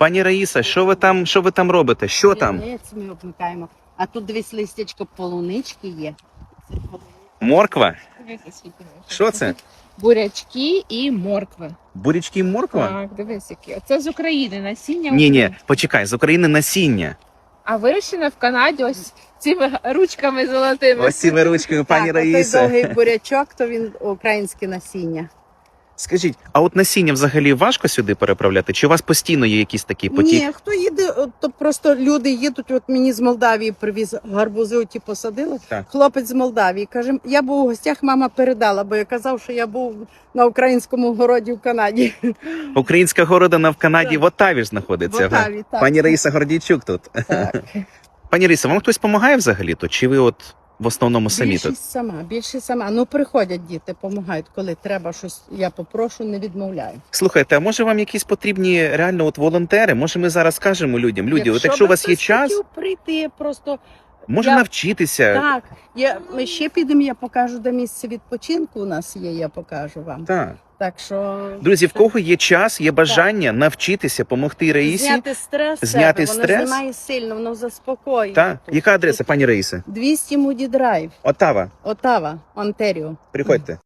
Пані Раїса, що ви там, що ви там робите? Що там? Ми обмикаємо. А тут дивись листячко полунички є. Це. Морква? Дивися, скільки моркви. Що це? Бурячки і моркви. Бурячки і морква? Так, дивись, які. Це з України насіння. Ні, ні, почекай, з України насіння. А вирощена в Канаді ось цими ручками золотими. Ось цими ручками, пані так, отой Раїса. довгий бурячок, то він українське насіння. Скажіть, а от насіння взагалі важко сюди переправляти? Чи у вас постійно є якийсь такий потік? Ні, хто їде, от, то просто люди їдуть. От мені з Молдавії привіз гарбузи, оті посадили. Так. Хлопець з Молдавії каже: я був у гостях, мама передала, бо я казав, що я був на українському городі в Канаді. Українська городина в Канаді Так. в Оттаві ж знаходиться. В Оттаві, так. Пані Раїса Гордійчук тут. Так. Пані Раїса, вам хтось допомагає взагалі то? Чи ви от в основному самі тут? Сама, більшість сама. Ну приходять діти, допомагають, коли треба щось. Я попрошу, не відмовляю. Слухайте, а може вам якісь потрібні реально от волонтери? Може, ми зараз скажемо людям, люди, от якщо у вас є час, хотів прийти, просто може я- навчитися. так. Я ми ще підемо. Я покажу, де місце відпочинку у нас є. Я покажу вам. Так. Так що Друзі, в кого є час, є бажання навчитися допомогти Раїсі. зняти стрес, з Зняти себе. стрес? воно знімає сильно, воно заспокоює. Так. Тут- Яка адреса, пані Раїса? тут 200 Муді Драйв, Отава. Отава, Онтеріо. Приходьте.